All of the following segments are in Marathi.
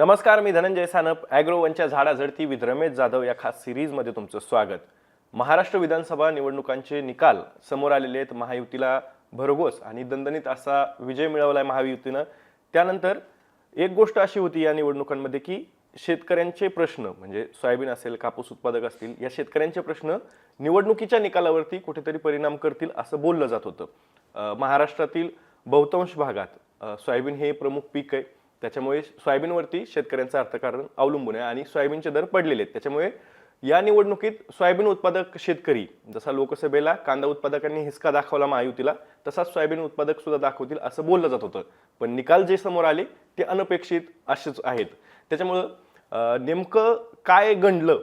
नमस्कार मी धनंजय सानप ॲग्रोवनच्या झाडाझडती विथ रमेश जाधव या खास सिरीजमध्ये तुमचं स्वागत. महाराष्ट्र विधानसभा निवडणुकांचे निकाल समोर आलेले आहेत महायुतीला भरघोस आणि दणदणीत असा विजय मिळवला आहे महायुतीनं. त्यानंतर एक गोष्ट अशी होती या निवडणुकांमध्ये की शेतकऱ्यांचे प्रश्न म्हणजे सोयाबीन असेल कापूस उत्पादक असतील या शेतकऱ्यांचे प्रश्न निवडणुकीच्या निकालावरती कुठेतरी परिणाम करतील असं बोललं जात होतं. महाराष्ट्रातील बहुतांश भागात सोयाबीन हे प्रमुख पीक आहे. त्याच्यामुळे सोयाबीनवरती शेतकऱ्यांचं अर्थकारण अवलंबून आहे आणि सोयाबीनचे दर पडलेले आहेत. त्याच्यामुळे या निवडणुकीत सोयाबीन उत्पादक शेतकरी जसा लोकसभेला कांदा उत्पादकांनी हिसका दाखवला महायुतीला तसाच सोयाबीन उत्पादक सुद्धा दाखवतील असं बोललं जात होतं. पण निकाल जे समोर आले ते अनपेक्षित असेच आहेत. त्याच्यामुळं नेमकं काय घडलं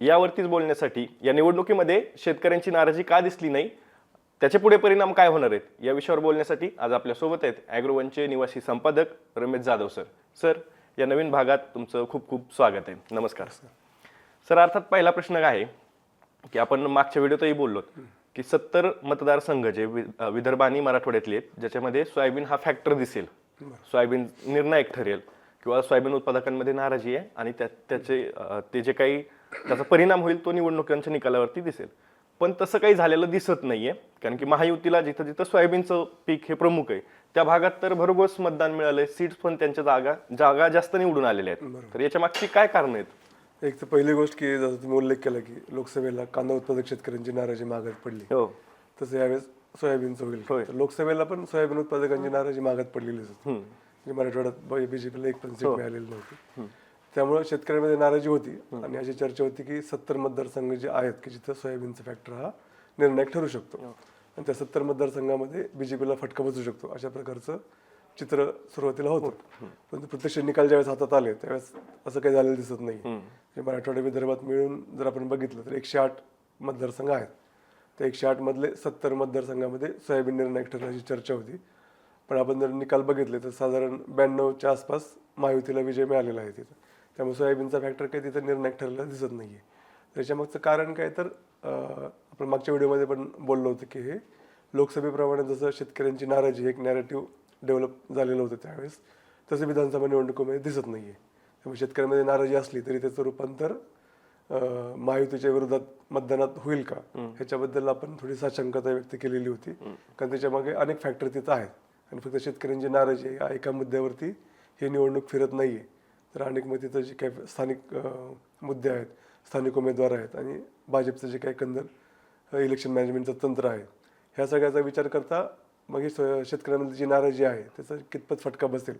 यावरतीच बोलण्यासाठी या निवडणुकीमध्ये शेतकऱ्यांची नाराजी का दिसली नाही त्याचे पुढे परिणाम काय होणार आहेत? या विषयावर बोलण्यासाठी आज आपल्यासोबत आहेत ॲग्रोवनचे निवासी संपादक रमेश जाधव सर. सर या नवीन भागात तुमचं खूप खूप स्वागत आहे. नमस्कार. सर अर्थात पहिला प्रश्न काय आहे की आपण मागच्या व्हिडिओतही बोललो की सत्तर मतदारसंघ जे विदर्भ आणि मराठवाड्यातले आहेत ज्याच्यामध्ये सोयाबीन हा फॅक्टर दिसेल. सोयाबीन निर्णायक ठरेल किंवा सोयाबीन उत्पादकांमध्ये नाराजी आहे आणि त्या त्याचे ते जे काही त्याचा परिणाम होईल तो निवडणुकांच्या निकालावरती दिसेल. पण तसं काही झालेलं दिसत नाहीये. कारण की महायुतीला जिथं जिथं सोयाबीनचं पीक हे प्रमुख आहे त्या भागात तर भरघोस मतदान मिळालंय. सीट्स पण त्यांच्या जागा जागा जास्त निवडून आलेल्या आहेत. तर याच्या मागची काय कारण आहेत? एक तर पहिली गोष्ट की जसं तुम्ही उल्लेख केला की लोकसभेला कांदा उत्पादक शेतकऱ्यांची नाराजी मागत पडली. हो. तसं यावेळेस सोयाबीनचं. होईल. लोकसभेला पण सोयाबीन उत्पादकांची नाराजी मागत पडलेलीच होती. म्हणजे मराठवाड्यात बीजेपीला एक पण सीट मिळालेली नव्हती. त्यामुळे शेतकऱ्यांमध्ये नाराजी होती. आणि अशी चर्चा होती की सत्तर मतदारसंघ जे आहेत की जिथं सोयाबीनचा फॅक्टर हा निर्णायक ठरू शकतो. आणि त्या सत्तर मतदारसंघामध्ये बीजेपीला फटका बसू शकतो. अशा प्रकारचं चित्र सुरुवातीला होतं. परंतु प्रत्यक्ष निकाल ज्यावेळेस हातात आले त्यावेळेस असं काही झालेलं दिसत नाही. म्हणजे मराठवाडा विदर्भात मिळून जर आपण बघितलं तर एकशे आठ मतदारसंघ आहेत. त्या एकशे आठ मधले सत्तर मतदारसंघामध्ये सोयाबीन निर्णायक ठरण्याची चर्चा होती. पण आपण जर निकाल बघितले तर साधारण ब्याण्णवच्या आसपास महायुतीला विजय मिळालेला आहे तिथं. त्यामुळे सोयाबीनचा फॅक्टर काही तिथं निर्णायक ठरलेला दिसत नाहीये. त्याच्यामागचं कारण काय तर आपण मागच्या व्हिडिओमध्ये पण बोललो होतो की हे लोकसभेप्रमाणे जसं शेतकऱ्यांची नाराजी एक नॅरेटिव्ह डेव्हलप झालेलं होतं त्यावेळेस तसं विधानसभा निवडणुकीमध्ये दिसत नाहीये. त्यामुळे शेतकऱ्यांमध्ये नाराजी असली तरी त्याचं रूपांतर महायुतीच्या विरोधात मतदानात होईल का? ह्याच्याबद्दल आपण थोडी साशंकता व्यक्त केलेली होती. कारण त्याच्यामागे अनेक फॅक्टर तिथं आहेत. आणि फक्त शेतकऱ्यांची नाराजी आहे एका मुद्द्यावरती ही निवडणूक फिरत नाहीये. तर अनेक मग तिथं जे काही स्थानिक मुद्दे आहेत स्थानिक उमेदवार आहेत आणि भाजपचं जे काही कंदर इलेक्शन मॅनेजमेंटचं तंत्र आहे ह्या सगळ्याचा विचार करता मग ही शेतकऱ्यांमध्ये जी नाराजी आहे त्याचा कितपत फटका बसेल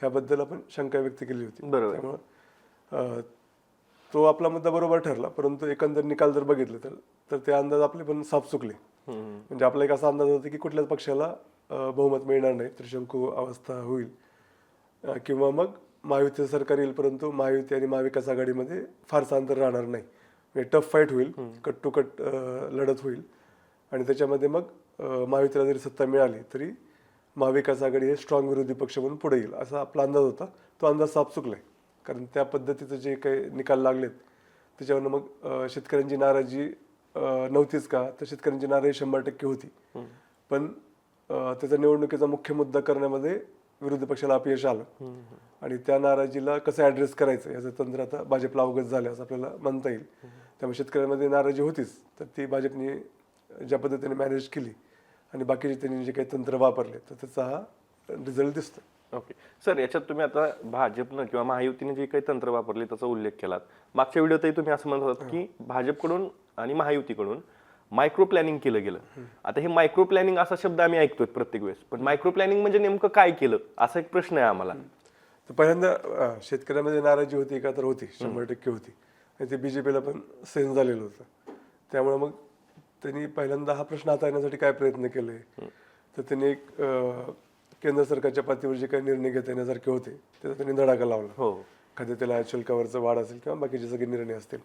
ह्याबद्दल आपण शंका व्यक्त केली होती. बरोबर. त्यामुळं तो आपला मुद्दा बरोबर ठरला परंतु एकंदर निकाल जर बघितले तर तर ते अंदाज आपले पण साफ चुकले. म्हणजे आपला एक असा अंदाज होता की कुठल्याच पक्षाला बहुमत मिळणार नाही त्रिशंकू अवस्था होईल किंवा मग महायुतीचं सरकार येईल परंतु महायुती आणि महाविकास आघाडीमध्ये फारसं अंतर राहणार नाही. म्हणजे टफ फाईट होईल कट टू कट लढत होईल. आणि त्याच्यामध्ये मग महायुतीला जरी सत्ता मिळाली तरी महाविकास आघाडी हे स्ट्रॉंग विरोधी पक्ष म्हणून पुढे येईल असा आपला अंदाज होता. तो अंदाज साफ चुकलाय. कारण त्या पद्धतीचं जे काही निकाल लागलेत त्याच्यावरनं मग शेतकऱ्यांची नाराजी नव्हतीच का? तर शेतकऱ्यांची नाराजी शंभर टक्के होती. पण त्याचा निवडणुकीचा मुख्य मुद्दा करण्यामध्ये विरोधी पक्षाला अपयश आलं. आणि त्या नाराजीला कसं ऍड्रेस करायचं याचं तंत्र आता भाजपला अवगत झालं असं आपल्याला म्हणता येईल. त्यामुळे शेतकऱ्यांमध्ये नाराजी होतीच. तर ती भाजपने ज्या पद्धतीने मॅनेज केली आणि बाकीचे त्यांनी जे काही तंत्र वापरले तर त्याचा हा रिझल्ट दिसतो ओके. सर याच्यात तुम्ही आता भाजपनं किंवा महायुतीने जे काही तंत्र वापरले त्याचा उल्लेख केलात. मागच्या व्हिडिओतही तुम्ही असं म्हणत होतात की भाजपकडून आणि महायुतीकडून मायक्रो प्लॅनिंग केलं गेलं. आता हे मायक्रो प्लॅनिंग असा शब्द आम्ही ऐकतोय प्रत्येक वेळेस. पण मायक्रो प्लॅनिंग म्हणजे नेमकं काय केलं? असा एक प्रश्न आहे आम्हाला. तर पहिल्यांदा शेतकऱ्यांमध्ये नाराजी होती का? तर होती. शंभर टक्के होती. आणि ते बीजेपीला पण सेन्स झालेलं होतं. त्यामुळे मग त्यांनी पहिल्यांदा हा प्रश्न हाताळण्यासाठी काय प्रयत्न केले? तर त्यांनी एक केंद्र सरकारच्या पातळीवर जे काही निर्णय घेता येण्यासारखे होते त्याचा त्यांनी धडाका लावला. हो. खाद्यतेला शुल्कावरचं वाढ असेल किंवा बाकीचे सगळे निर्णय असतील.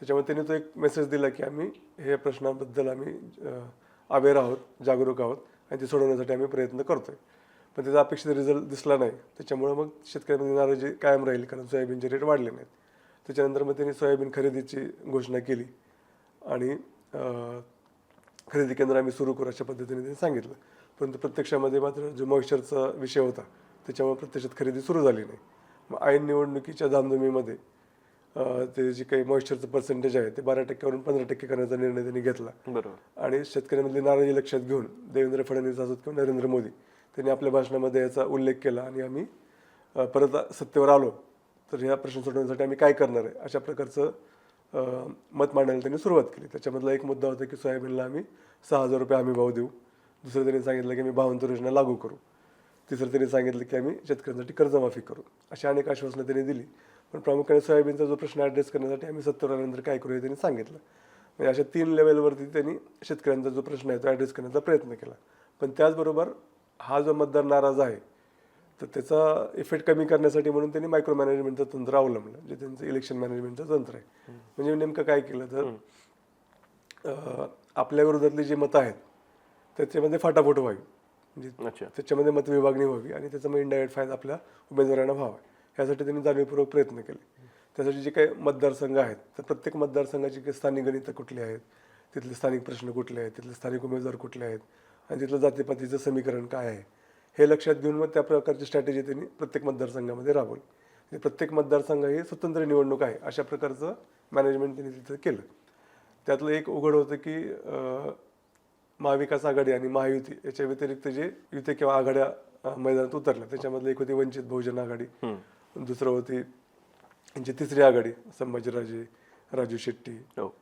त्याच्यामुळे त्यांनी तो एक मेसेज दिला की आम्ही हे प्रश्नाबद्दल आम्ही अवेअर आहोत जागरूक आहोत आणि ते सोडवण्यासाठी आम्ही प्रयत्न करतो आहे पण त्याचा अपेक्षित रिझल्ट दिसला नाही. त्याच्यामुळं मग शेतकऱ्यांमध्ये नाराजी कायम राहील कारण सोयाबीनचे रेट वाढले नाहीत. त्याच्यानंतर मग त्यांनी सोयाबीन खरेदीची घोषणा केली आणि खरेदी केंद्र आम्ही सुरू करू अशा पद्धतीने त्यांनी सांगितलं. परंतु प्रत्यक्षामध्ये मात्र जो मॉइश्चरचा विषय होता त्याच्यामुळे प्रत्यक्षात खरेदी सुरू झाली नाही. मग ऐन निवडणुकीच्या धामधुमीमध्ये ते जे काही मॉइश्चरचं पर्सेंटेज आहे ते बारा टक्क्यावरून पंधरा टक्के करण्याचा निर्णय त्यांनी घेतला. बरोबर. आणि शेतकऱ्यांमधली नाराजी लक्षात घेऊन देवेंद्र फडणवीस असोत किंवा नरेंद्र मोदी त्यांनी आपल्या भाषणामध्ये याचा उल्लेख केला आणि आम्ही परत सत्तेवर आलो. तर ह्या प्रश्न सोडवण्यासाठी आम्ही काय करणार आहे अशा प्रकारचं मत मांडायला त्यांनी सुरुवात केली. त्याच्यामधला एक मुद्दा होता की सोयाबीनला आम्ही सहा हजार रुपये हमी भाव देऊ. दुसरं त्यांनी सांगितलं की आम्ही भावांतर योजना लागू करू. तिसरं त्यांनी सांगितलं की आम्ही शेतकऱ्यांसाठी कर्जमाफी करू. अशी अनेक आश्वासनं त्यांनी दिली. पण प्रामुख्याने सोयाबीनचा जो प्रश्न ॲड्रेस करण्यासाठी आम्ही सत्तेवर आल्यानंतर काय करू हे त्यांनी सांगितलं. म्हणजे अशा तीन लेवलवरती त्यांनी शेतकऱ्यांचा जो प्रश्न आहे तो ॲड्रेस करण्याचा प्रयत्न केला. पण त्याचबरोबर हा जो मतदार नाराज आहे तर त्याचा इफेक्ट कमी करण्यासाठी म्हणून त्यांनी मायक्रो मॅनेजमेंटचं तंत्र अवलंबलं जे त्यांचं इलेक्शन मॅनेजमेंटचं तंत्र आहे. म्हणजे नेमकं काय केलं तर आपल्या विरोधातली जी मतं आहेत त्याच्यामध्ये फाटाफूट व्हावी. म्हणजे अच्छा. त्याच्यामध्ये मतविभागणी व्हावी आणि त्याचा मग इंडायरेक्ट फायदा आपल्या उमेदवारांना व्हावा. यासाठी त्यांनी जाणीवपूर्वक प्रयत्न केले. त्यासाठी जे काही मतदारसंघ आहेत तर प्रत्येक मतदारसंघाची काही स्थानिक गणितं कुठली आहेत तिथले स्थानिक प्रश्न कुठले आहेत तिथले स्थानिक उमेदवार कुठले आहेत आणि तिथलं जातीपातीचं समीकरण काय आहे हे लक्षात घेऊन मग त्या प्रकारची स्ट्रॅटेजी त्यांनी प्रत्येक मतदारसंघामध्ये राबवली. म्हणजे प्रत्येक मतदारसंघ ही स्वतंत्र निवडणूक आहे अशा प्रकारचं मॅनेजमेंट त्यांनी तिथं केलं. त्यातलं एक उघड होतं की महाविकास आघाडी आणि महायुती याच्या व्यतिरिक्त जे युती किंवा आघाड्या मैदानात उतरल्या त्याच्यामधलं एक होती वंचित बहुजन आघाडी. दुसरं होती यांची तिसरी आघाडी संभाजीराजे राजू शेट्टी. हो.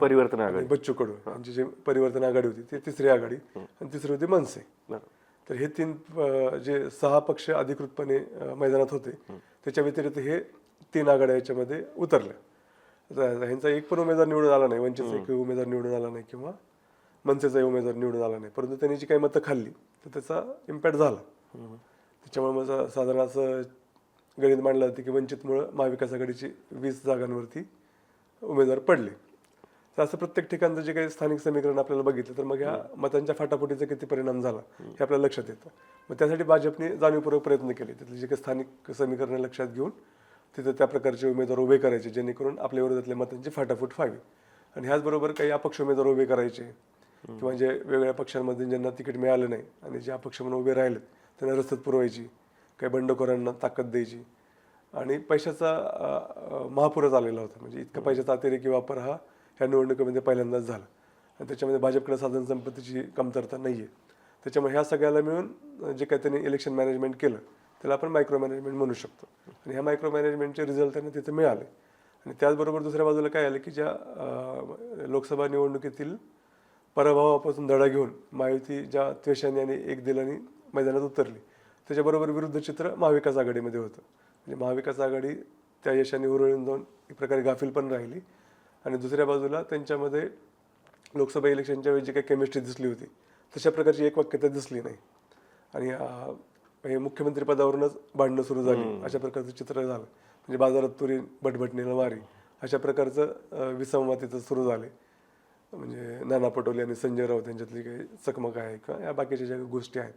परिवर्तन आणि आघाडी बच्चू कडू यांची जी परिवर्तन आघाडी होती ती तिसरी आघाडी आणि तिसरी होती मनसे. बरोबर. तर हे तीन अं, जे सहा पक्ष अधिकृतपणे अं, मैदानात होते त्याच्या व्यतिरिक्त हे तीन आघाड्या याच्यामध्ये उतरल्या. आता ह्यांचा एक पण उमेदवार निवडून आला नाही वंचितचा एक उमेदवार निवडून आला नाही किंवा मनसेचाही उमेदवार निवडून आला नाही. परंतु त्यांनी जी काही मतं खाल्ली तर त्याचा इम्पॅक्ट झाला. त्याच्यामुळे मग सा- साधारण असं गणित मांडलं होतं की वंचितमुळं महाविकास आघाडीची वीस जागांवरती उमेदवार पडले. तर असं प्रत्येक ठिकाणचं जे काही स्थानिक समीकरण आपल्याला बघितलं तर मग ह्या मतांच्या फाटाफुटीचा किती परिणाम झाला हे आपल्याला लक्षात येतं. मग त्यासाठी भाजपने जाणीवपूर्वक प्रयत्न केले. तिथले जे काही स्थानिक समीकरणं लक्षात घेऊन तिथं त्या प्रकारचे उमेदवार उभे करायचे जेणेकरून आपल्या विरोधातल्या मतांची फाटाफूट व्हावी. आणि ह्याचबरोबर काही अपक्ष उमेदवार उभे करायचे. किंवा जे वेगवेगळ्या पक्षांमध्ये ज्यांना तिकीट मिळालं नाही आणि जे अपक्ष म्हणून उभे राहिलेत त्यांना रसद पुरवायची. काही बंडखोरांना ताकद द्यायची. आणि पैशाचा महापुरच महापूरच आलेला होता. म्हणजे इतका पैशाचा अतिरेकी वापर हा ह्या निवडणुकीमध्ये पहिल्यांदाच झाला. आणि त्याच्यामध्ये भाजपकडे साधन संपत्तीची कमतरता नाही आहे त्याच्यामुळे ह्या सगळ्याला मिळून जे काही त्यांनी इलेक्शन मॅनेजमेंट केलं त्याला आपण मायक्रो मॅनेजमेंट म्हणू शकतो. आणि ह्या मायक्रो मॅनेजमेंटचे रिझल्ट त्यांना तिथे मिळाले. आणि त्याचबरोबर दुसऱ्या बाजूला काय आलं की ज्या लोकसभा निवडणुकीतील पराभवापासून धडा घेऊन महायुती ज्या त्वेषाने आणि एक दिलाने मैदानात उतरली त्याच्याबरोबर विरुद्ध चित्र महाविकास आघाडीमध्ये होतं. म्हणजे महाविकास आघाडी त्या यशाने उरळून जाऊन एक प्रकारे गाफील पण राहिली. आणि दुसऱ्या बाजूला त्यांच्यामध्ये लोकसभा इलेक्शनच्या वेळी जी काही केमिस्ट्री दिसली होती तशा प्रकारची एक वाक्यता दिसली नाही. आणि हे मुख्यमंत्री पदावरूनच भांडणं सुरू झाली. अशा प्रकारचं चित्र झालं. म्हणजे बाजारात तुरी बटबटणीला मारी अशा प्रकारचं अं, विसंवादितं सुरू झाले. म्हणजे नाना पटोले आणि संजय राऊत यांच्यातली काही चकमक आहे किंवा या बाकीच्या ज्या गोष्टी आहेत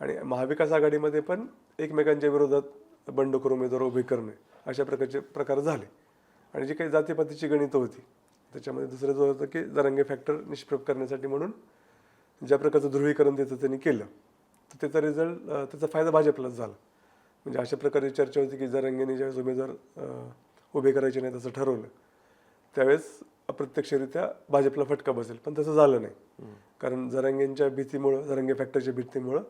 आणि महाविकास आघाडीमध्ये पण एकमेकांच्या विरोधात बंडखोर उमेदवार उभे करणे अशा प्रकारचे प्रकार झाले. आणि जी काही जातीपातीची गणितं होती त्याच्यामध्ये दुसरं जो होतं की जरांगे फॅक्टर निष्प्रभ करण्यासाठी म्हणून ज्या प्रकारचं ध्रुवीकरण त्याचं त्यांनी केलं तर त्याचा रिझल्ट त्याचा फायदा भाजपलाच झाला. म्हणजे अशा प्रकारे चर्चा होती की जरांगेने ज्यावेळेस उमेदवार उभे करायचे नाही तसं ठरवलं त्यावेळेस अप्रत्यक्षरित्या भाजपला फटका बसेल. पण तसं झालं नाही. कारण जरांगेंच्या भीतीमुळं जरांगे फॅक्टरच्या भीतीमुळं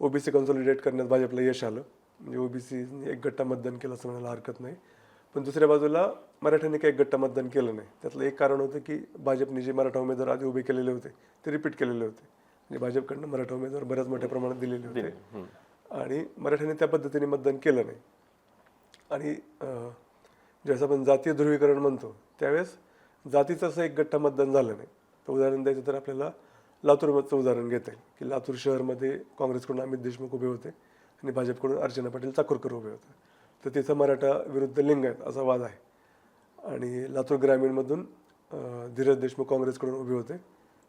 ओबीसी कन्सॉलिडेट करण्यात भाजपला यश आलं. म्हणजे ओबीसी एक गट्टा मतदान केलं असं म्हणायला हरकत नाही. पण दुसऱ्या बाजूला मराठ्यांनी काही एक गट्टा मतदान केलं नाही. त्यातलं एक कारण होतं की भाजपने जे मराठा उमेदवार आधी उभे केलेले होते ते रिपीट केलेले होते. म्हणजे भाजपकडनं मराठा उमेदवार बऱ्याच मोठ्या प्रमाणात दिलेले होते. आणि मराठ्यांनी त्या पद्धतीने मतदान केलं नाही. आणि ज्यावेळेस आपण जातीय ध्रुवीकरण म्हणतो त्यावेळेस जातीचं असं एक गट्टा मतदान झालं नाही. तर उदाहरण द्यायचं तर आपल्याला लातूरमधचं उदाहरण घेता. येईल की लातूर शहरमध्ये काँग्रेसकडून अमित देशमुख उभे होते आणि भाजपकडून अर्चना पाटील चाकूरकर उभे होते. तर तिथं मराठा विरुद्ध लिंगायत असा वाद आहे. आणि लातूर ग्रामीणमधून धीरज देशमुख काँग्रेसकडून उभे होते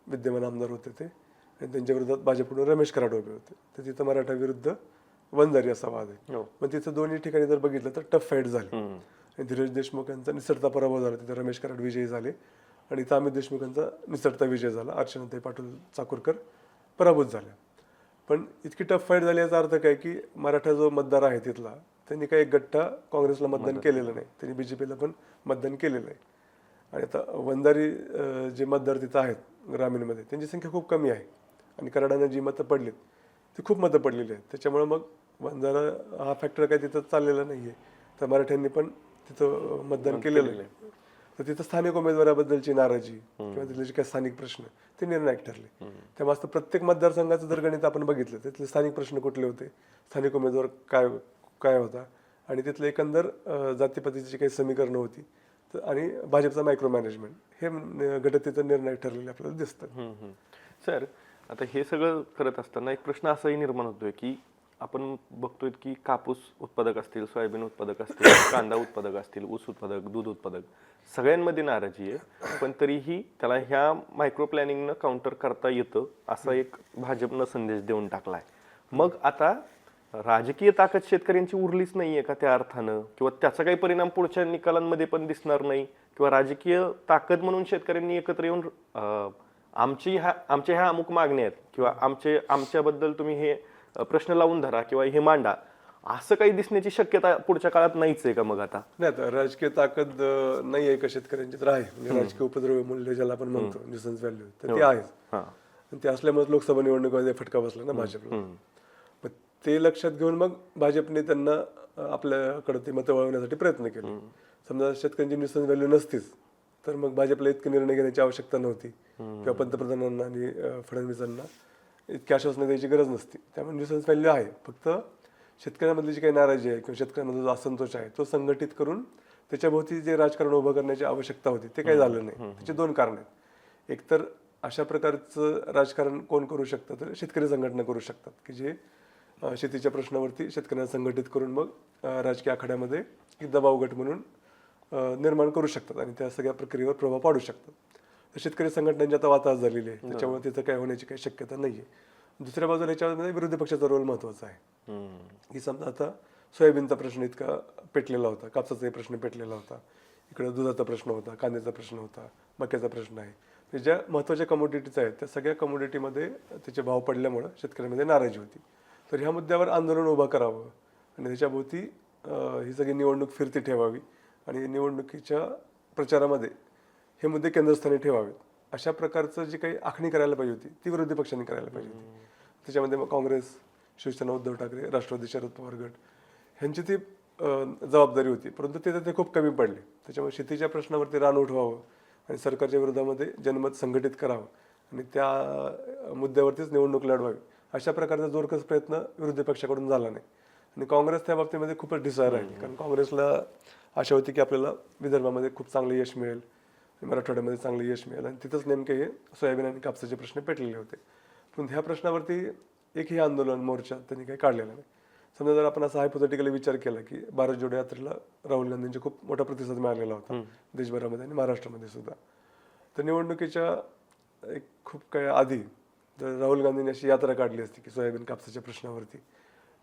विद्यमान आमदार होते ते. आणि त्यांच्या विरोधात भाजपकडून रमेश कराड उभे होते. तर तिथं मराठा विरुद्ध वंजारी असा वाद आहे. हो. पण तिथं दोन्ही ठिकाणी जर बघितलं तर टफ फाईट झाली. आणि धीरज देशमुख यांचा निसटता पराभव झाला. तिथे रमेश कराड विजयी झाले. आणि इथं अमित देशमुख यांचा निसटता विजय झाला. अर्चनाताई पाटील चाकूरकर पराभूत झाल्या पण इतकी टफ फाईट झाली याचा अर्थ काय की मराठा जो मतदार आहे तिथला त्यांनी काही गट्टा काँग्रेसला मतदान केलेलं नाही. त्यांनी बीजेपीला पण मतदान केलेलं आहे. आणि आता वंजारी अं, जे मतदार तिथं आहेत ग्रामीणमध्ये त्यांची संख्या खूप कमी आहे. आणि कराडानं जी मतं पडलीत ती खूप मतं पडलेली आहेत. त्याच्यामुळे मग वंजारा हा फॅक्टर काही तिथं चाललेला नाही आहे तर मराठ्यांनी पण तिथं मतदान केलेलं आहे. तर तिथं स्थानिक उमेदवाराबद्दलची नाराजी किंवा तिथले जे काही स्थानिक प्रश्न ते निर्णायक ठरले. त्यामुळे असं प्रत्येक मतदारसंघाचं जर गणित आपण बघितलं तर तिथले स्थानिक प्रश्न कुठले होते? स्थानिक उमेदवार काय काय होता? आणि तिथलं एकंदर जातीपतीची काही समीकरणं होती तर आणि भाजपचा मायक्रो मॅनेजमेंट हे घटतेचं निर्णायक ठरलेले आपल्याला दिसतं सर आता हे सगळं करत असताना एक प्रश्न असाही निर्माण होतोय की आपण बघतोय की कापूस उत्पादक असतील सोयाबीन उत्पादक असतील कांदा उत्पादक असतील ऊस उत्पादक दूध उत्पादक सगळ्यांमध्ये नाराजी आहे. पण तरीही त्याला ह्या मायक्रो प्लॅनिंगनं काउंटर करता येतं असा एक भाजपनं संदेश देऊन टाकला आहे मग आता राजकीय ताकद शेतकऱ्यांची उरलीच नाही आहे का त्या अर्थानं? किंवा त्याचा काही परिणाम पुढच्या निकालांमध्ये पण दिसणार नाही? किंवा राजकीय ताकद म्हणून शेतकऱ्यांनी एकत्र येऊन आमची ह्या आमच्या ह्या अमुक मागण्या आहेत. किंवा आमचे आमच्याबद्दल तुम्ही हे प्रश्न लावून धरा किंवा हे मांडा. असं काही दिसण्याची शक्यता पुढच्या काळात नाहीच आहे का मग आता? नाही आता राजकीय ताकद नाही आहे का शेतकऱ्यांची? तर आहे. म्हणजे राजकीय उपद्रव मूल्य ज्याला आपण म्हणतो न्यूसन्स व्हॅल्यू तर ते आहेच हा. आणि ते असल्यामुळे लोकसभा निवडणुकीमध्ये फटका बसला ना भाजपला. मग ते लक्षात घेऊन मग भाजपने त्यांना आपल्याकडे ते मतं वळवण्यासाठी प्रयत्न केले. समजा शेतकऱ्यांची न्यूसन्स व्हॅल्यू नसतीच तर मग भाजपला इतके निर्णय घेण्याची आवश्यकता नव्हती. किंवा पंतप्रधानांना आणि फडणवीसांना. इतकी आश्वासनं द्यायची गरज नसती. त्यामुळे न्यूसन्स व्हॅल्यू आहे. फक्त शेतकऱ्यांमधली जी काही नाराजी आहे किंवा शेतकऱ्यांमधला जो असंतोष आहे तो संघटित करून त्याच्याभोवती जे राजकारण उभं करण्याची आवश्यकता होती ते काही झालं नाही. त्याची दोन कारण आहेत. एकतर अशा प्रकारचं राजकारण कोण करू शकतं तर शेतकरी संघटना करू शकतात की जे शेतीच्या प्रश्नावरती शेतकऱ्यांना संघटित करून मग राजकीय आखाड्यामध्ये एक दबाव गट म्हणून निर्माण करू शकतात आणि त्या सगळ्या प्रक्रियेवर प्रभाव पाडू शकतात. शेतकरी संघटनांची आता वाताहत झालेली आहे. त्याच्यामुळे तिथं काय होण्याची काही शक्यता नाही आहे दुसऱ्या बाजूला याच्यामध्ये विरोधी पक्षाचा रोल महत्त्वाचा आहे. की समजा आता सोयाबीनचा प्रश्न इतका पेटलेला होता कापसाचाही प्रश्न पेटलेला होता. इकडे दुधाचा प्रश्न होता कांद्याचा प्रश्न होता मक्याचा प्रश्न आहे. ज्या महत्त्वाच्या कमोडिटीज आहेत त्या सगळ्या कमोडिटीमध्ये त्याचे भाव पडल्यामुळं शेतकऱ्यांमध्ये नाराजी होती. तर ह्या मुद्द्यावर आंदोलन उभं करावं आणि त्याच्याभोवती ही सगळी निवडणूक फिरती ठेवावी आणि निवडणुकीच्या प्रचारामध्ये हे मुद्दे केंद्रस्थानी ठेवावेत. अशा प्रकारचं जी काही आखणी करायला पाहिजे होती ती विरोधी पक्षांनी करायला पाहिजे होती. त्याच्यामध्ये मग काँग्रेस शिवसेना उद्धव ठाकरे राष्ट्रवादी शरद पवार गट ह्यांची ती जबाबदारी होती. परंतु ते ते खूप कमी पडले. त्याच्यामुळे शेतीच्या प्रश्नावरती रान उठवावं आणि सरकारच्या विरोधामध्ये जनमत संघटित करावं आणि त्या मुद्द्यावरतीच निवडणूक लढवावी. अशा प्रकारचा जोरकस प्रयत्न विरोधी पक्षाकडून झाला नाही. आणि काँग्रेस त्या बाबतीमध्ये खूपच डिसायर राहिली कारण काँग्रेसला आशा होती की आपल्याला विदर्भामध्ये खूप चांगलं यश मिळेल. मराठवाड्यामध्ये चांगलं यश मिळेल. आणि तिथंच नेमके हे सोयाबीन आणि कापसाचे प्रश्न पेटलेले होते. पण ह्या प्रश्नावरती एकही आंदोलन मोर्चा त्यांनी काही काढलेला नाही. समजा जर आपण असा हायपोथेटिकली विचार केला की भारत जोडो यात्रेला राहुल गांधींचा खूप मोठा प्रतिसाद मिळालेला होता. देशभरामध्ये आणि महाराष्ट्रामध्ये सुद्धा. तर निवडणुकीच्या एक खूप काही आधी जर राहुल गांधींनी अशी यात्रा काढली असती की सोयाबीन कापसाच्या प्रश्नावरती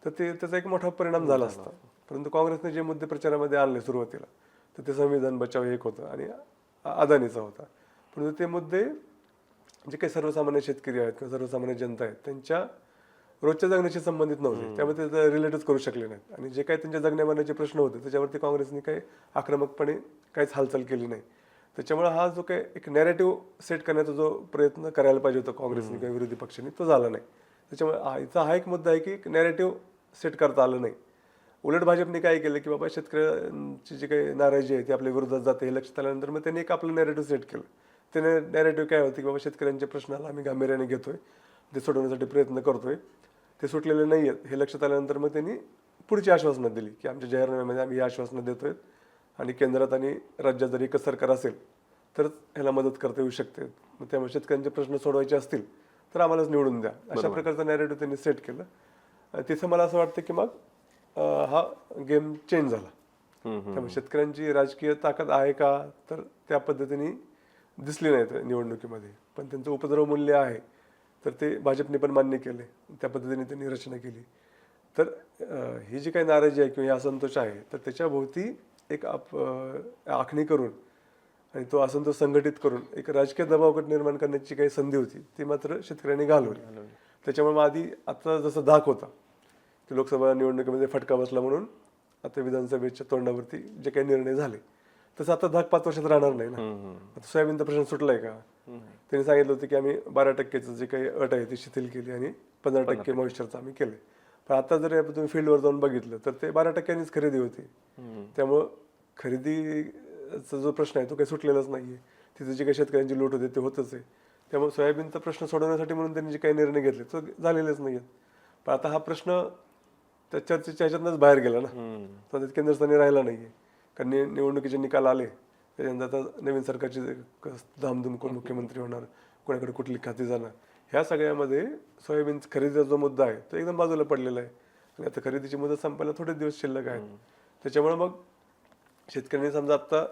तर ते त्याचा एक मोठा परिणाम झाला असता. परंतु काँग्रेसने जे मुद्दे प्रचारामध्ये आणले सुरुवातीला तर ते संविधान बचाव एक होतं. आणि अदानीचा होता. परंतु ते मुद्दे जे काही सर्वसामान्य शेतकरी आहेत किंवा सर्वसामान्य जनता आहेत त्यांच्या रोजच्या जगण्याशी संबंधित नव्हते. त्यामुळे ते रिलेटच करू शकले नाहीत. आणि जे काही त्यांच्या जगण्यामरण्याचे प्रश्न होते त्याच्यावरती काँग्रेसने काही आक्रमकपणे काहीच हालचाल केली नाही. त्याच्यामुळे हा जो काही एक नॅरेटिव्ह सेट करण्याचा जो प्रयत्न करायला पाहिजे होता काँग्रेसने किंवा विरोधी पक्षांनी तो झाला नाही. त्याच्यामुळे हा- हा एक मुद्दा आहे की नॅरेटिव्ह सेट करता आलं नाही. उलट भाजपने काय केलं की बाबा शेतकऱ्यांची जी काही नाराजी आहे ती आपल्या विरोधात जाते. हे लक्षात आल्यानंतर मग त्यांनी एक आपलं नॅरेटिव्ह सेट केलं. ते नॅरेटिव्ह काय होतं की बाबा शेतकऱ्यांच्या प्रश्नाला आम्ही गांभीर्याने घेतोय. ते सोडवण्यासाठी प्रयत्न करतोय. ते सुटलेले नाही आहेत. हे लक्षात आल्यानंतर मग त्यांनी पुढची आश्वासनं दिली की आमच्या जाहीरनाम्यामध्ये आम्ही ही आश्वासनं देतोय आणि केंद्रात आणि राज्यात जर एकच सरकार असेल तरच ह्याला मदत करता येऊ शकते. मग त्यामुळे शेतकऱ्यांचे प्रश्न सोडवायचे असतील तर आम्हालाच निवडून द्या. अशा प्रकारचा नॅरेटिव्ह त्यांनी सेट केलं. तिथं मला असं वाटतं की मग हा गेम चेंज झाला. त्यामुळे शेतकऱ्यांची राजकीय ताकद आहे का तर त्या पद्धतीने दिसली नाही निवडणुकीमध्ये. पण त्यांचं उपद्रव मूल्य आहे तर ते भाजपने पण मान्य केले. त्या पद्धतीने त्यांनी रचना केली. तर ही जी काही नाराजी आहे किंवा हे असंतोष आहे तर त्याच्या भोवती एक आप आखणी करून आणि तो असंतोष संघटित करून एक राजकीय दबावगट निर्माण करण्याची काही संधी होती ती मात्र शेतकऱ्यांनी घालवली. त्याच्यामुळे आधी आता जसं धाक होता की लोकसभा निवडणुकीमध्ये फटका बसला म्हणून आता विधानसभेच्या तोंडावरती जे काही निर्णय झाले तसं आता दहा पाच वर्षात राहणार नाही ना. आता सोयाबीनचा प्रश्न सुटलाय का? त्यांनी सांगितलं होतं की आम्ही बारा टक्क्याचं जे काही अट आहे ती शिथिल केली आणि पंधरा टक्के मॉइश्चरचं आम्ही केले पण आता जर तुम्ही फील्डवर जाऊन बघितलं तर ते बारा टक्क्यांनीच खरेदी होती. त्यामुळं खरेदीचा जो प्रश्न आहे तो काही सुटलेलाच नाहीये. तिथे जे काही शेतकऱ्यांची लूट होते ते होतच आहे. त्यामुळे सोयाबीनचा प्रश्न सोडवण्यासाठी म्हणून त्यांनी जे काही निर्णय घेतले तो झालेलेच नाहीयेत. पण आता हा प्रश्न त्या चर्चेच्या ह्याच्यातनंच बाहेर गेला ना. तो आता केंद्रस्थानी राहिला नाहीये. कारण नि- निवडणुकीचे निकाल आले. त्याच्यानंतर आता नवीन सरकारची धामधूम कोण मुख्यमंत्री होणार कोणाकडे कुठली खाती जाणार ह्या सगळ्यामध्ये सोयाबीन खरेदीचा जो मुद्दा आहे तो एकदम बाजूला पडलेला आहे. आणि आता खरेदीची मुदत संपायला थोडे दिवस शिल्लक आहेत. त्याच्यामुळे मग शेतकऱ्यांनी समजा आता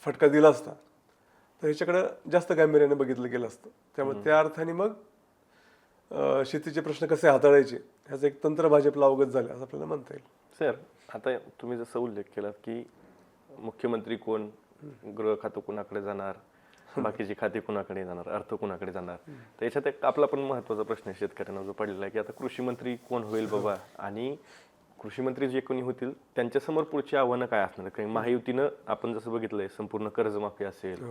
फटका दिला असता तर ह्याच्याकडे जास्त गांभीर्याने बघितलं गेलं असतं. त्यामुळे त्या अर्थाने मग शेतीचे प्रश्न कसे हाताळायचे? ह्याचं एक तंत्र भाजपला अवगत झालं असं आपल्याला म्हणता येईल. सर आता तुम्ही जसं उल्लेख केलात की मुख्यमंत्री कोण? गृह खातं कुणाकडे जाणार? बाकीची खाती कुणाकडे जाणार? अर्थ कुणाकडे जाणार? तर याच्यात एक आपला पण महत्त्वाचा प्रश्न आहे शेतकऱ्यांना जो पडलेला आहे की आता कृषी मंत्री कोण होईल बाबा? आणि कृषी मंत्री जे कोणी होतील त्यांच्यासमोर पुढची आव्हानं काय असणार? कारण महायुतीनं आपण जसं बघितलंय संपूर्ण कर्जमाफी असेल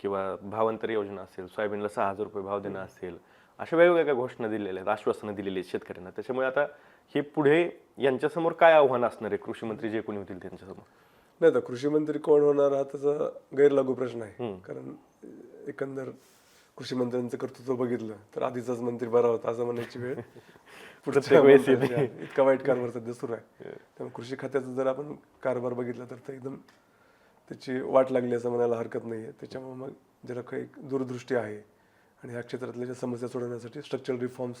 किंवा भावांतर योजना असेल सोयाबीनला सहा हजार रुपये भाव देणं असेल अशा वेगवेगळ्या घोषणा दिलेल्या आहेत आश्वासनं दिलेली आहेत शेतकऱ्यांना. त्याच्यामुळे आता हे पुढे यांच्यासमोर काय आव्हान असणार आहे? कृषी मंत्री जे कोणी होतील त्यांच्यासमोर? नाही तर कृषी मंत्री कोण होणार हा त्याचा गैरलागू प्रश्न आहे. कारण एकंदर कृषी मंत्र्यांचं कर्तृत्व बघितलं तर आधीचाच मंत्री बरा होता असं म्हणायची वेळ पुढच्या आहे. इतका वाईट कारभार सध्या सुरू आहे. त्यामुळे कृषी खात्याचा जर आपण कारभार बघितला तर ते एकदम त्याची वाट लागली असं म्हणायला हरकत नाहीये. त्याच्यामुळे मग जरा काही दूरदृष्टी आहे. आणि ह्या क्षेत्रातल्या ज्या समस्या सोडवण्यासाठी स्ट्रक्चरल रिफॉर्म्स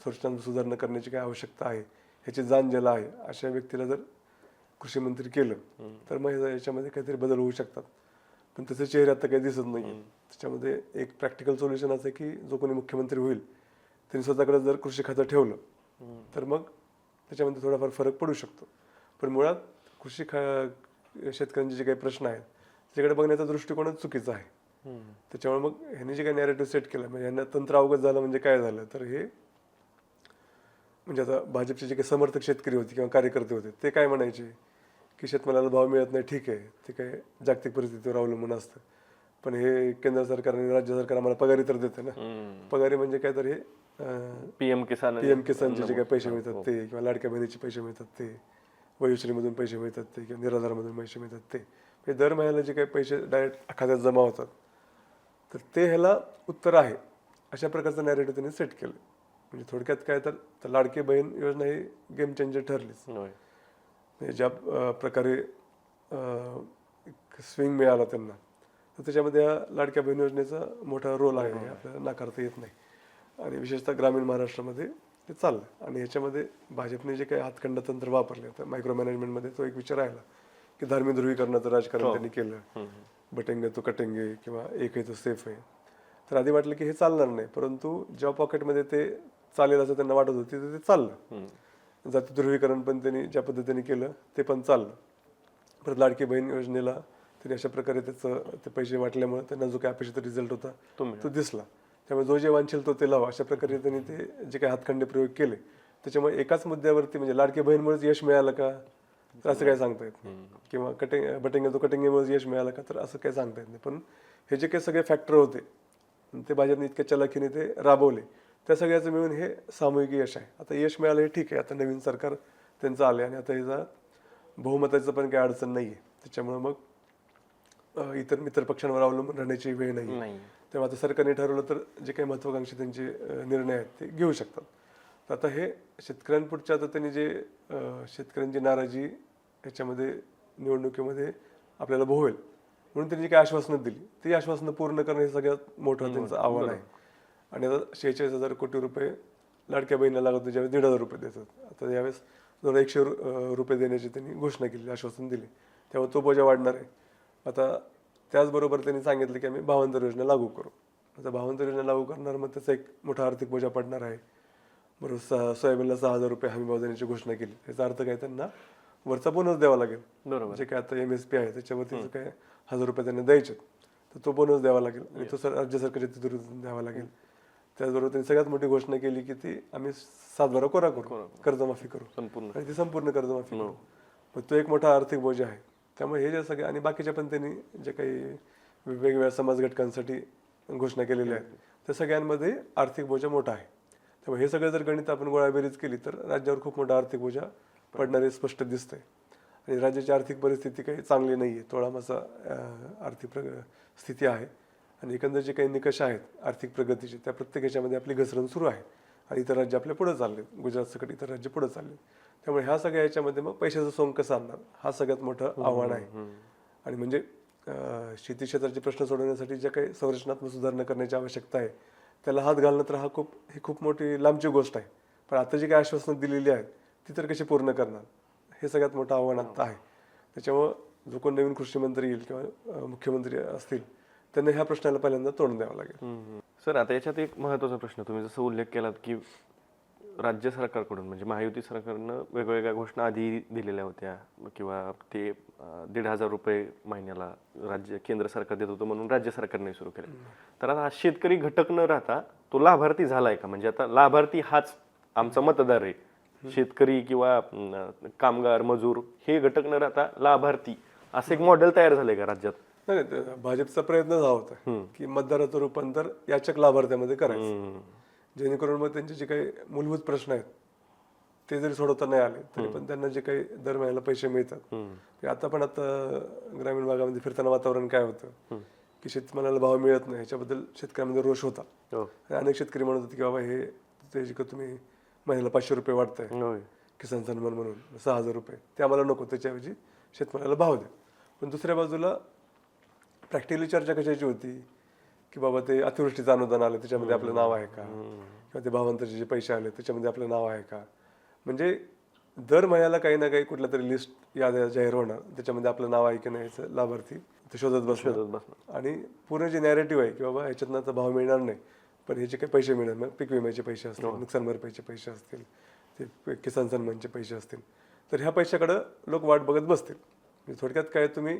संरचना सुधारणा करण्याची काय आवश्यकता आहे ह्याची जाण ज्याला आहे अशा व्यक्तीला जर कृषी मंत्री केलं तर मग याच्यामध्ये काहीतरी बदल होऊ शकतात. पण त्याचे चेहरे आता काही दिसत नाही त्याच्यामध्ये एक प्रॅक्टिकल सोल्युशन असं आहे की जो कोणी मुख्यमंत्री होईल त्यांनी स्वतःकडे जर कृषी खातं ठेवलं तर मग त्याच्यामध्ये थोडाफार फरक पडू शकतो. पण मुळात कृषी खा शेतकऱ्यांचे जे काही प्रश्न आहेत त्याच्याकडे बघण्याचा दृष्टिकोनच चुकीचा आहे. त्याच्यामुळे मग ह्यांनी जे काही नॅरेटिव्ह सेट केलं म्हणजे यांना तंत्र अवगत झालं म्हणजे काय झालं? तर हे म्हणजे आता भाजपचे जे काही समर्थक शेतकरी होते किंवा कार्यकर्ते होते ते काय म्हणायचे? की शेतमालाला भाव मिळत नाही ठीक आहे. ते काय जागतिक परिस्थितीवर अवलंबून असतं. पण हे केंद्र सरकार आणि राज्य सरकार आम्हाला पगारी तर देते ना. पगारी म्हणजे काय तर हे पीएम किसान पीएम किसानचे जे काही पैसे मिळतात ते किंवा लाडक्या बहिणीचे पैसे मिळतात ते वयोश्रीमधून पैसे मिळतात ते किंवा निराधारमधून पैसे मिळतात ते. हे दर महिन्याला जे काही पैसे डायरेक्ट खात्यात जमा होतात तर ते ह्याला उत्तर आहे. अशा प्रकारचं नॅरेटिव्ह त्यांनी सेट केलं म्हणजे थोडक्यात काय तर लाडकी बहीण योजना ही गेम चेंजर ठरलीच. म्हणजे ज्या प्रकारे स्विंग मिळाला त्यांना तर त्याच्यामध्ये या लाडक्या बहीण योजनेचा मोठा रोल आहे. हे आपल्याला नाकारता येत नाही. आणि विशेषतः ग्रामीण महाराष्ट्रामध्ये ते चाललं आणि ह्याच्यामध्ये भाजपने जे काही हातखंड तंत्र वापरले तर मायक्रो मॅनेजमेंटमध्ये तो एक विचार राहिला की धार्मिक ध्रुवीकरणाचं राजकारण त्यांनी केलं. बटेंगे तो कटेंगे किंवा एक आहे तो सेफ आहे. तर आधी वाटलं की हे चालणार नाही परंतु ज्या पॉकेटमध्ये ते चालेल असं त्यांना वाटत होती तर ते चाललं. जाती ध्रुवीकरण पण त्यांनी ज्या पद्धतीने केलं ते पण चाललं. परत लाडकी बहीण योजनेला त्यांनी अशा प्रकारे त्याचं ते पैसे वाटल्यामुळे त्यांना जो काही अपेक्षित रिझल्ट होता तो दिसला. त्यामुळे जो जे वांछेल तो ते लावा अशा प्रकारे त्यांनी ते जे काही हातखंडे प्रयोग केले. त्याच्यामुळे एकाच मुद्द्यावरती म्हणजे लाडकी बहीणमुळेच यश मिळालं का? तर असं काय सांगता येत नाही. किंवा कटिंग बटिंग तो कटिंगमुळे यश मिळालं का तर असं काय सांगता येत नाही. पण हे जे काही सगळे फॅक्टर होते ते भाजपने इतक्या चलाखीने ते राबवले त्या सगळ्याचं मिळून हे सामूहिक यश आहे. आता यश मिळालं हे ठीक आहे. आता नवीन सरकार त्यांचं आले आणि आता ह्याचा बहुमताचं पण काही अडचण नाही आहे त्याच्यामुळे मग इतर मित्र पक्षांवर अवलंबून राहण्याची वेळ नाही. तेव्हा आता सरकारने ठरवलं तर जे काही महत्वाकांक्षी त्यांचे निर्णय आहेत ते घेऊ शकतात. तर आता हे शेतकऱ्यांपुढच्या आता त्यांनी जे शेतकऱ्यांची नाराजी ह्याच्यामध्ये निवडणुकीमध्ये आपल्याला भोवेल म्हणून त्यांनी जी काही आश्वासनं दिली ती आश्वासनं पूर्ण करणं हे सगळ्यात मोठं त्यांचं आव्हान आहे. आणि आता शेहेचाळीस हजार कोटी रुपये लाडक्या बहिणीला लागत होते, ज्यावेळेस दीड हजार रुपये देतात. आता यावेळेस दोन एकशे रुपये देण्याची त्यांनी घोषणा केली आश्वासन दिले त्यामुळे तो बोजा वाढणार आहे. आता त्याचबरोबर त्यांनी सांगितलं की आम्ही भावांतर योजना लागू करू. आता भावांतर योजना लागू करणार मग त्याचा एक मोठा आर्थिक बोजा पडणार आहे. बरोबर सहा सोयाबीनला सहा हजार रुपये हमी भाव देण्याची घोषणा केली. त्याचा अर्थ काय? त्यांना वरचा बोनस द्यावा लागेल. बरोबर. जे काय आता एम एस पी आहे त्याच्यावरती जो काय हजार रुपये त्यांना द्यायचे तर तो बोनस द्यावा लागेल. आणि तो सर राज्य सरकारच्या तिथून द्यावा लागेल. त्याचबरोबर त्यांनी सगळ्यात मोठी घोषणा केली की ती आम्ही सातबारा कोरा करू. कर्जमाफी करू. संपूर्ण. आणि ती संपूर्ण कर्जमाफी करू. मग तो एक मोठा आर्थिक बोजा आहे. त्यामुळे हे जे सगळे आणि बाकीच्या पण त्यांनी जे काही वेगवेगळ्या समाज घटकांसाठी घोषणा केलेल्या आहेत त्या सगळ्यांमध्ये आर्थिक बोजा मोठा आहे. त्यामुळे हे सगळं जर गणित आपण गोळाबेरीज केली तर राज्यावर खूप मोठा आर्थिक बोजा पडणारे स्पष्ट दिसतंय. आणि राज्याची आर्थिक परिस्थिती काही चांगली नाही आहे तोळामासा आर्थिक प्रग स्थिती आहे. आणि एकंदर जे काही निकष आहेत आर्थिक प्रगतीचे त्या प्रत्येक ह्याच्यामध्ये आपली घसरण सुरू आहे. आणि इतर राज्य आपले पुढे चालले गुजरात सकट इतर राज्य पुढे चालले त्यामुळे ह्या सगळ्या ह्याच्यामध्ये मग पैशाचं सोंग कसं आणणार? हा सगळ्यात मोठं आव्हान आहे. आणि म्हणजे शेती क्षेत्राचे प्रश्न सोडवण्यासाठी ज्या काही संरचनात्मक सुधारणा करण्याची आवश्यकता आहे त्याला हात घालणं तर हा खूप ही खूप मोठी लांबची गोष्ट आहे. पण आता जी काही आश्वासनं दिलेली आहेत ती तर कशी पूर्ण करणार? हे सगळ्यात मोठं आव्हान आता आहे. त्याच्यामुळं जो कोण नवीन कृषी मंत्री येईल किंवा मुख्यमंत्री असतील त्यांना ह्या प्रश्नाला पहिल्यांदा तोंड द्यावं लागेल. सर आता याच्यात एक महत्त्वाचा प्रश्न तुम्ही जसं उल्लेख केलात की राज्य सरकारकडून म्हणजे महायुती सरकारनं वेगवेगळ्या घोषणा आधी दिलेल्या होत्या किंवा ते दीड हजार रुपये महिन्याला राज्य केंद्र सरकार देत होतं म्हणून राज्य सरकारने सुरू केलं. तर आता हा शेतकरी घटक न राहता तो लाभार्थी झालाय का? म्हणजे आता लाभार्थी हाच आमचा मतदार आहे. शेतकरी किंवा कामगार मजूर हे घटक न राहता लाभार्थी असं एक मॉडेल तयार झालंय का राज्यात? नाही भाजपचा प्रयत्न झाला होता की मतदाराचं रूपांतर याचक लाभार्थ्यामध्ये करायचं. जेणेकरून मग त्यांचे जे काही मूलभूत प्रश्न आहेत ते जरी सोडवता नाही आले तरी पण त्यांना जे काही दर महिन्याला पैसे मिळतात. ते आता पण आता ग्रामीण भागामध्ये फिरताना वातावरण काय होतं की शेतमालाला भाव मिळत नाही याच्याबद्दल शेतकऱ्यांमध्ये रोष होता. हो. आणि अनेक शेतकरी म्हणत होते की बाबा हे ते जे काही तुम्ही महिन्याला पाचशे रुपये वाटताय होय. किसान सन्मान म्हणून सहा हजार रुपये ते आम्हाला नको त्याच्याऐवजी शेतमालाला भाव द्या. पण दुसऱ्या बाजूला प्रॅक्टिकली चर्चा कशाची होती की बाबा ते अतिवृष्टीचं अनुदान आलं त्याच्यामध्ये आपलं नाव आहे का? किंवा ते भावांतरचे जे पैसे आले त्याच्यामध्ये आपलं नाव आहे का? म्हणजे दर महिन्याला काही ना काही कुठल्या तरी लिस्ट याद्या जाहीर होणार त्याच्यामध्ये आपलं नाव आहे की नाही याचं लाभार्थी ते शोधत बसणार बसणार. आणि पूर्ण जे नॅरेटिव्ह आहे की बाबा ह्याच्यातनं आता भाव मिळणार नाही पण हे जे काही पैसे मिळणार मग पीक विम्याचे पैसे असतील नुकसान भरपाईचे पैसे असतील ते किसान सन्मानचे पैसे असतील. तर ह्या पैशाकडं लोक वाट बघत बसतील. म्हणजे थोडक्यात काय तुम्ही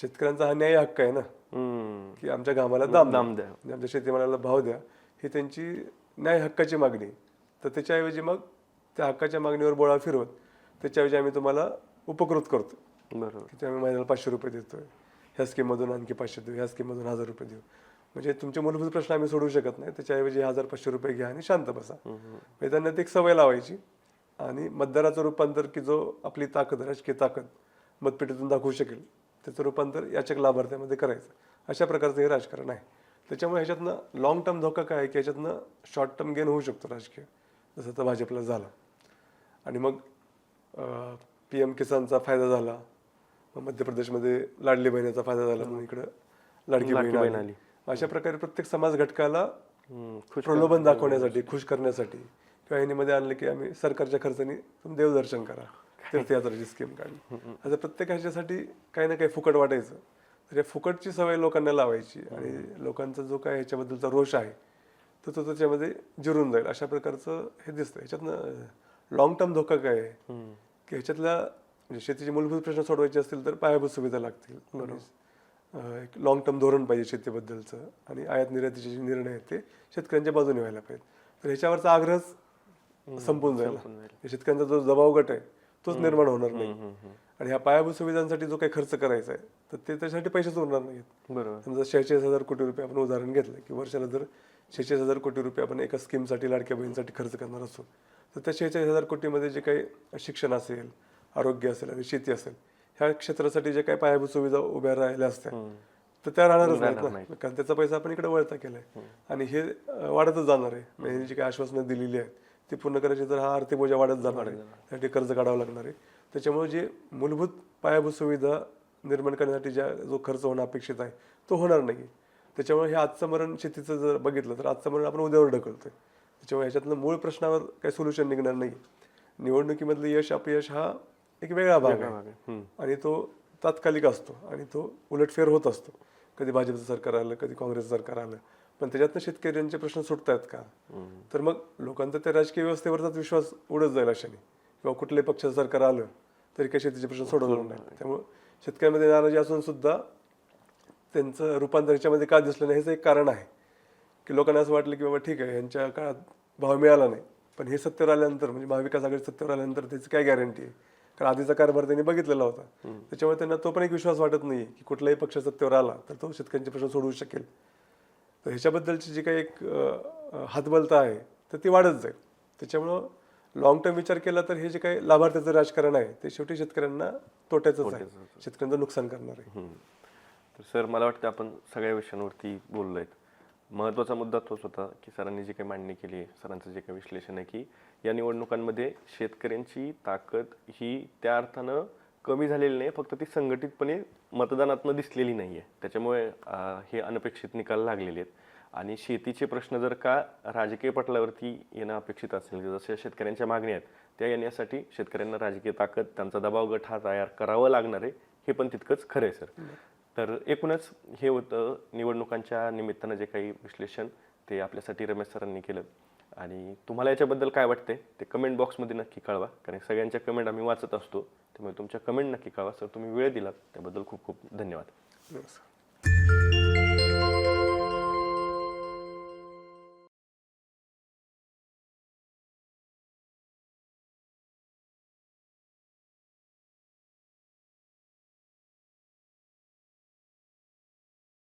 शेतकऱ्यांचा हा न्याय हक्क आहे ना? हम्म. की आमच्या गावाला दाम दाम द्या. म्हणजे आमच्या शेतीमालाला भाव द्या. ही त्यांची न्याय हक्काची मागणी आहे. तर त्याच्याऐवजी मग त्या हक्काच्या मागणीवर बोळा फिरवत त्याच्याऐवजी आम्ही तुम्हाला उपकृत करतो. बरोबर. की ते आम्ही महिन्याला पाचशे रुपये देतोय. ह्या स्कीममधून आणखी पाचशे देऊ ह्या स्कीममधून हजार रुपये देऊ. म्हणजे तुमचे मूलभूत प्रश्न आम्ही सोडवू शकत नाही. त्याच्याऐवजी हजार पाचशे रुपये घ्या आणि शांत बसा. म्हणजे त्यांना ती एक सवय लावायची. आणि मतदाराचं रूपांतर की जो आपली ताकद राजकीय ताकद मतपेटीतून दाखवू शकेल. त्याचं रूपांतर याचक लाभार्थ्यामध्ये करायचं. अशा प्रकारचं हे राजकारण आहे. त्याच्यामुळे ह्याच्यातनं लॉंग टर्म धोका काय आहे की ह्याच्यातनं शॉर्ट टर्म गेन होऊ शकतो राजकीय. जसं तर भाजपला झाला. आणि मग पी एम किसानचा फायदा झाला. मग मध्य प्रदेशमध्ये लाडली बहिणीचा फायदा झाला. म्हणून इकडं लाडकी बहीण आली. अशा प्रकारे प्रत्येक समाज घटकाला प्रलोभन दाखवण्यासाठी खुश करण्यासाठी किंवा यांनीमध्ये आणलं की आम्ही सरकारच्या खर्चाने तुम्ही देवदर्शन करा. तीर्थयात्राची स्कीम काढली. आता प्रत्येक ह्याच्यासाठी काही ना काही फुकट वाटायचं. तर या फुकटची सवय लोकांना लावायची आणि लोकांचा जो काय ह्याच्याबद्दलचा रोष आहे तो तो त्याच्यामध्ये जिरून जाईल. अशा प्रकारचं हे दिसतं ह्याच्यातनं लॉंग टर्म धोका काय आहे? की ह्याच्यातल्या म्हणजे शेतीचे मूलभूत प्रश्न सोडवायचे असतील तर पायाभूत सुविधा लागतील. अं, एक लॉंग टर्म धोरण पाहिजे शेतीबद्दलचं आणि आयात निर्यातीचे जे निर्णय आहेत ते शेतकऱ्यांच्या बाजूने व्हायला पाहिजे तर ह्याच्यावरचा आग्रहच संपून जाईल. शेतकऱ्यांचा जो दबाव गट आहे तोच निर्माण होणार नाही. आणि ह्या पायाभूत सुविधांसाठी जो काही खर्च करायचा आहे तर ते त्याच्यासाठी पैसेच उरणार नाहीत. बरोबर. समजा शेहेचाळीस हजार कोटी रुपये आपण उदाहरण घेतलं की वर्षाला जर शेहेचाळीस हजार कोटी रुपये आपण एका स्कीमसाठी लाडक्या बहिणीसाठी खर्च करणार असू तर त्या शेहेचाळीस हजार कोटीमध्ये जे काही शिक्षण असेल आरोग्य असेल आणि शेती असेल ह्या क्षेत्रासाठी जे काही पायाभूत सुविधा उभ्या राहिल्या असत्या तर त्या राहणारच नाहीत ना. कारण त्याचा पैसा आपण इकडे वळता केलाय. आणि हे वाढतच जाणार आहे. म्हणजे जी काही आश्वासनं दिलेली आहेत. ती पूर्ण करायची तर हा आर्थिक बोजा वाढत जाणार आहे. त्यासाठी कर्ज काढावं लागणार आहे. त्याच्यामुळे जे मूलभूत पायाभूत सुविधा निर्माण करण्यासाठी ज्या जो खर्च होणं अपेक्षित आहे तो होणार नाही त्याच्यामुळे हे आजचं मरण शेतीचं जर बघितलं तर आजचं मरण आपण उद्यावर ढकलतोय त्याच्यामुळे ह्याच्यातलं मूळ प्रश्नावर काही सोल्युशन निघणार नाही निवडणुकीमधलं यश अपयश हा एक वेगळा भाग आहे. आणि तो तात्कालिक असतो आणि तो उलटफेर होत असतो. कधी भाजपचं सरकार आलं कधी काँग्रेसचं सरकार आलं. पण त्याच्यातनं शेतकऱ्यांचे प्रश्न सुटतायत का? तर मग लोकांचा त्या राजकीय व्यवस्थेवरचाच विश्वास उडत जाईल अशाने किंवा कुठल्याही पक्षाचं सरकार आलं तरी काही शेतीचे प्रश्न सोडवणार नाही. त्यामुळे शेतकऱ्यांमध्ये नाराजी असून सुद्धा त्यांचं रूपांतर याच्यामध्ये का दिसलं नाही ह्याचं एक कारण आहे. की लोकांना असं वाटलं की बाबा ठीक आहे यांच्या काळात भाव मिळाला नाही. पण हे सत्तेवर आल्यानंतर म्हणजे महाविकास आघाडी सत्तेवर आल्यानंतर त्याची काय गॅरंटी आहे? कारण आधीचा कारभार त्यांनी बघितलेला होता. त्याच्यामुळे त्यांना तो पण एक विश्वास वाटत नाही की कुठलाही पक्ष सत्तेवर आला तर तो शेतकऱ्यांचे प्रश्न सोडवू शकेल. तर ह्याच्याबद्दलची जी काही एक हातबलता आहे तर ती वाढत जाईल. त्याच्यामुळं लॉंग टर्म विचार केला तर हे जे काही लाभार्थ्याचं राजकारण आहे ते शेवटी शेतकऱ्यांना तोट्याचंच आहे. शेतकऱ्यांचं नुकसान करणार आहे. तर सर मला वाटतं आपण सगळ्या विषयांवरती बोललो आहेत महत्त्वाचा मुद्दा तोच होता की सरांनी जी काही मांडणी केली आहे सरांचं जे काही विश्लेषण आहे की या निवडणुकांमध्ये शेतकऱ्यांची ताकद ही त्या अर्थानं कमी झालेली नाही फक्त ती संघटितपणे मतदानातनं दिसलेली नाही आहे त्याच्यामुळे हे अनपेक्षित निकाल लागलेले आहेत. आणि शेतीचे प्रश्न जर का राजकीय पटलावरती येणं अपेक्षित असेल जशा शेतकऱ्यांच्या मागण्या आहेत त्या येण्यासाठी शेतकऱ्यांना राजकीय ताकद त्यांचा दबाव गट हा तयार करावा लागणार आहे हे पण तितकंच खरं आहे सर. तर एकूणच हे होतं निवडणुकांच्या निमित्तानं जे काही विश्लेषण ते आपल्यासाठी रमेश सरांनी केलं. आणि तुम्हाला याच्याबद्दल काय वाटतंय ते कमेंट बॉक्समध्ये नक्की कळवा कारण सगळ्यांच्या कमेंट आम्ही वाचत असतो. त्यामुळे तुमच्या कमेंट नक्की कळवा. सर तुम्ही वेळ दिलात. त्याबद्दल खूप खूप धन्यवाद. नमस्कार.